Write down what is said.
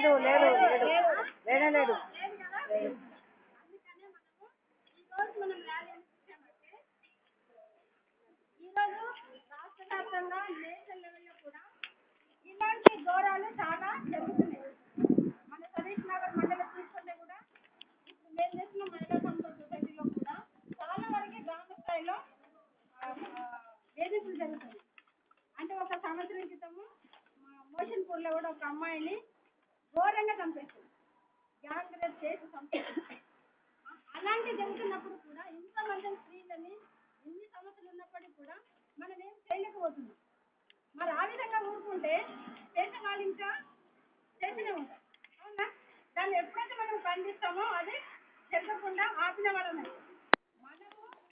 లేదు లేదు లేదు. లేనే లేదు. ఈ మనం రాష్ట్ర వ్యాప్తంగా నేషనల్ లెవెల్లో కూడా ఇలాంటి ఘోరాలు చాలా జరుగుతున్నాయి మన సతీష్ నగర్ మండలం తీసుకుంటే కూడా ఇప్పుడు మేము చేసిన మహిళా సంస్థ సొసైటీలో కూడా చాలా వరకు గ్రామ స్థాయిలో వేధింపులు జరుగుతాయి అంటే ఒక సంవత్సరం క్రితము మా మోషన్ పూర్లో కూడా ఒక అమ్మాయిని ఘోరంగా చంపేస్తుంది గ్యాంగ్ చేసి చంపేస్తుంది అలాంటి జరుగుతున్నప్పుడు కూడా ఇంతమంది స్త్రీలని ఎన్ని సమస్యలు ఉన్నప్పటికీ కూడా మనం ఏం చేయలేకపోతున్నాం. మరి ఆ విధంగా ఊరుకుంటే చేసే వాళ్ళు ఇంకా చేసినే ఉంటారు. అవునా? దాన్ని ఎప్పుడైతే మనం ఖండిస్తామో అది జరగకుండా ఆపిన వాళ్ళమే.